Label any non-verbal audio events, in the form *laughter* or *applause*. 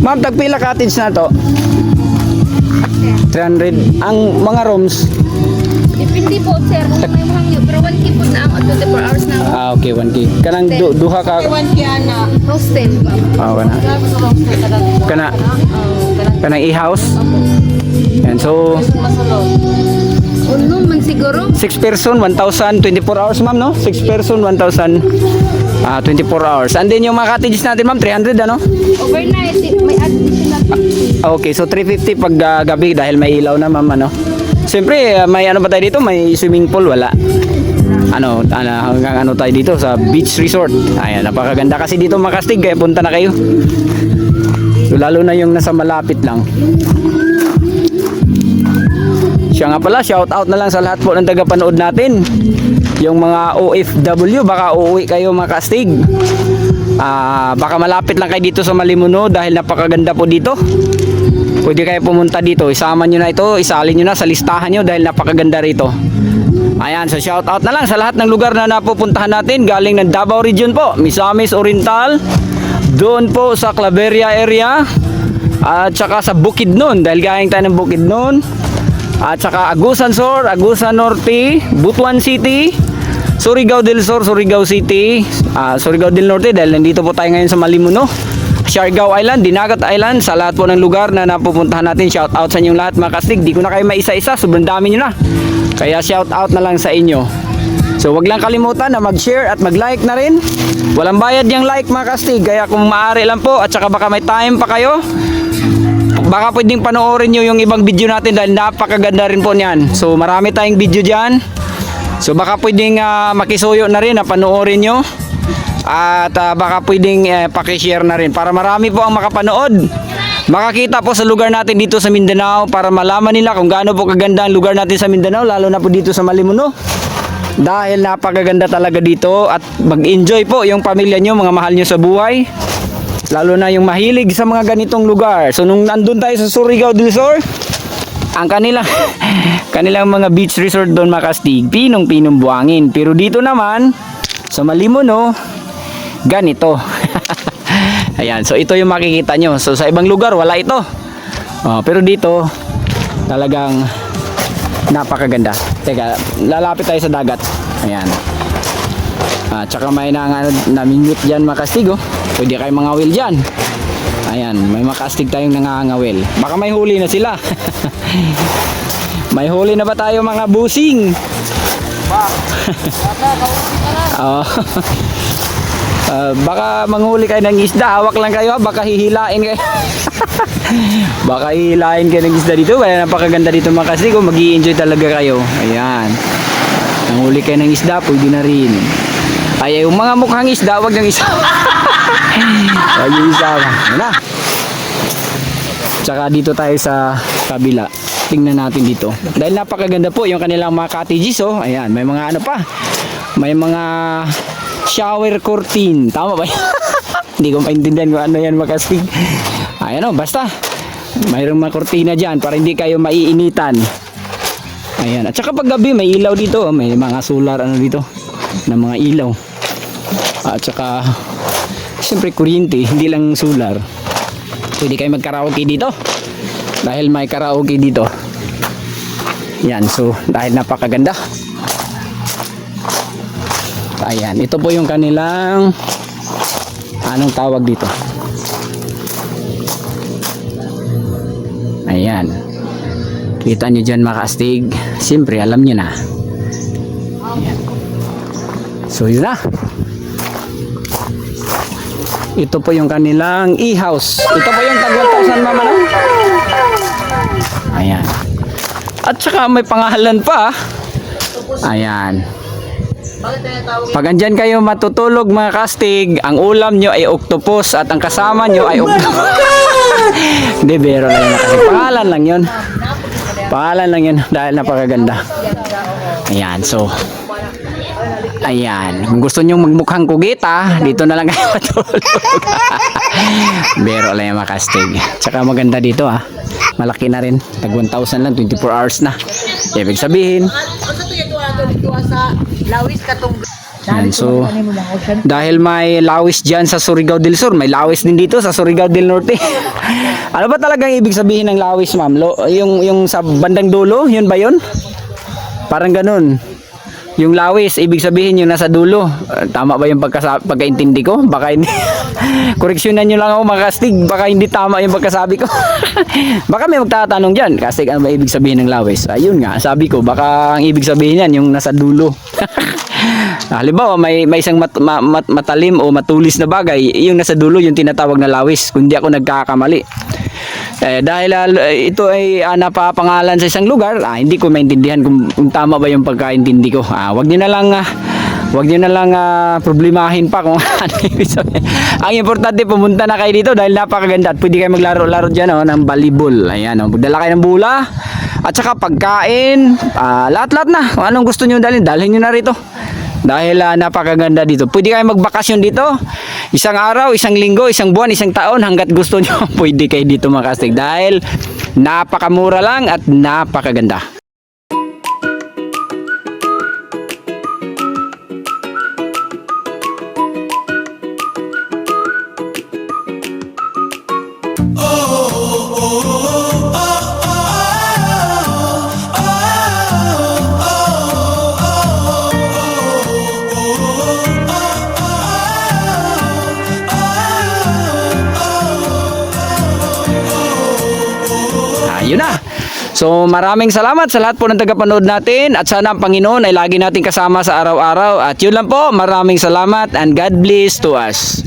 Ma'am, tagpila cottage na to? 300. Ang mga rooms, Depende po, sir. Kung may hangyo. Pero 1K po na ang 24 hours na ah, okay, 1K. Kanang du- duha ka, Iwan kaya na. hostel. ah, kana. Ka lang. Kana, Oh, kanang e-house. Yan, so. Uno man siguro. 6 person, 1,000, 24 hours, ma'am, no? 6 person, 1,000, ah, 24 hours. And then yung mga cottages natin, ma'am, 300, ano? Overnight, may additional Ah, Okay, so 350 pag ah, gabi dahil may ilaw na, ma'am, ano? Siyempre, ah, may ano ba tayo dito? May swimming pool, wala. Ano, ano, hanggang ano tayo dito sa beach resort. Ayan, napakaganda kasi dito makastig, kaya punta na kayo. So, lalo na yung nasa malapit lang. Siya nga pala, shout out na lang sa lahat po ng tagapanood natin. Yung mga OFW, baka uuwi kayo makastig. Ah, baka malapit lang kayo dito sa Malimuno dahil napakaganda po dito. Pwede kayo pumunta dito, isama nyo na ito, isalin nyo na sa listahan nyo dahil napakaganda rito. Ayan, so shout out na lang sa lahat ng lugar na napupuntahan natin galing ng Davao Region po, Misamis Oriental, doon po sa Claveria area, at saka sa Bukidnon dahil galing tayo ng Bukidnon, at saka Agusan Sur, Agusan Norte, Butuan City, Surigao del Sur, Surigao City, ah, Surigao del Norte dahil nandito po tayo ngayon sa Malimuno. Siargao Island, Dinagat Island, sa lahat po ng lugar na napupuntahan natin, shout out sa inyong lahat mga kastig. Di ko na kayo maisa-isa, sobrang dami nyo na. Kaya shout out na lang sa inyo. So wag lang kalimutan na mag-share at mag-like na rin. Walang bayad yung like mga kastig, kaya kung maaari lang po at saka baka may time pa kayo, baka pwedeng panoorin nyo yung ibang video natin dahil napakaganda rin po niyan. So marami tayong video dyan. So baka pwedeng ah, makisuyo na rin na panoorin nyo. At ah, baka pwedeng eh, pakishare na rin para marami po ang makapanood. Makakita po sa lugar natin dito sa Mindanao para malaman nila kung gaano po kaganda ang lugar natin sa Mindanao lalo na po dito sa Malimuno. Dahil napakaganda talaga dito at mag-enjoy po yung pamilya nyo, mga mahal nyo sa buhay. Lalo na yung mahilig sa mga ganitong lugar. So nung nandun tayo sa Surigao del Sur, ang kanila *laughs* kanilang mga beach resort doon makastig, pinong-pinong buhangin. Pero dito naman, sa Malimuno, ganito. *laughs* Ayan, so ito yung makikita nyo. So sa ibang lugar, wala ito. Oh, pero dito, talagang napakaganda. Teka, lalapit tayo sa dagat. Ayan. Ah, tsaka may na, namimute dyan makastig oh. Pwede kayo mangawil dyan. Ayan, may makastig tayong nangangawil. Baka may huli na sila. *laughs* may huli na ba tayo mga busing? *laughs* Oo. *laughs* Ah, baka manghuli kayo ng isda, hawak lang kayo, baka hihilain kayo. baka hihilain kayo ng isda dito, kaya napakaganda dito mga kastig, oh, mag enjoy talaga kayo. Ayan. Nanghuli kayo ng isda, pwede na rin. Ay, yung mga mukhang isda, wag nang isa. *laughs* Wag yung isama. Ayan na. Tsaka dito tayo sa kabila. Tingnan natin dito. Dahil napakaganda po yung kanilang mga cottages oh. Ayan, may mga ano pa. May mga shower curtain. Tama ba? yan? *laughs* Hindi ko maintindihan kung ano yan makasig. Ayan oh, basta. Mayroong mga kurtina dyan para hindi kayo maiinitan. Ayan. At saka pag gabi may ilaw dito. oh. May mga solar ano dito. Na mga ilaw. At saka siyempre kuryente, hindi lang solar. Pwede kayo mag-karaoke dito. Dahil may karaoke dito. Yan, so dahil napakaganda. Ayan, ito po yung kanilang anong tawag dito. Ayan. Kita nyo dyan makaastig. Siyempre, alam nyo na. Ayan. So, yun na. Ito po yung kanilang e-house. Ito po yung tag 1,000 mama no? Ayan. At saka may pangalan pa. Ayan. Pag andyan kayo matutulog mga kastig, ang ulam nyo ay octopus at ang kasama nyo ay octopus. *laughs* Hindi, bero lang yun. Kasi pangalan lang yun. Pangalan lang yun dahil napakaganda. Ayan, so. Ayan. Kung gusto nyo magmukhang kugita, dito na lang kayo *laughs* matulog. Bero lang yung makastig. Tsaka maganda dito ah. Malaki na rin. Tag 1,000 lang, 24 hours na. Ibig sabihin, Yan, so, dahil may lawis dyan sa Surigao del Sur, may lawis din dito sa Surigao del Norte. *laughs* ano ba talagang ibig sabihin ng lawis, ma'am? Yung, yung sa bandang dulo, yun ba yun? Parang ganun. Yung lawis, ibig sabihin yung nasa dulo. Uh, tama ba yung pagkaintindi ko? Baka hindi. *laughs* Koreksyonan nyo lang ako mga kastig. Baka hindi tama yung pagkasabi ko. *laughs* baka may magtatanong dyan. Kastig, ano ba ibig sabihin ng lawis? Ayun nga, sabi ko, baka ang ibig sabihin yan, yung nasa dulo. Ah, *laughs* Halimbawa, may, may isang mat, ma- mat- matalim o matulis na bagay, yung nasa dulo, yung tinatawag na lawis, kung di ako nagkakamali. Eh, dahil ah, ito ay uh, napapangalan sa isang lugar, ah, hindi ko maintindihan kung, kung tama ba yung pagkaintindi ko. Ah, wag niyo na lang ah, wag niyo na lang ah, problemahin pa kung *laughs* ano. Ang importante pumunta na kayo dito dahil napakaganda at pwede kayo maglaro-laro diyan oh, ng volleyball. Ayan oh, magdala kayo ng bula at saka pagkain, ah, lahat-lahat na. Kung anong gusto niyo dalhin, dalhin niyo na rito. Dahil ah, napakaganda dito. Pwede kayo magbakasyon dito. Isang araw, isang linggo, isang buwan, isang taon hanggat gusto nyo. *laughs* Pwede kayo dito makastig. Dahil napakamura lang at napakaganda. Ayun na. So maraming salamat sa lahat po ng tagapanood natin at sana ang Panginoon ay lagi natin kasama sa araw-araw at yun lang po maraming salamat and God bless to us.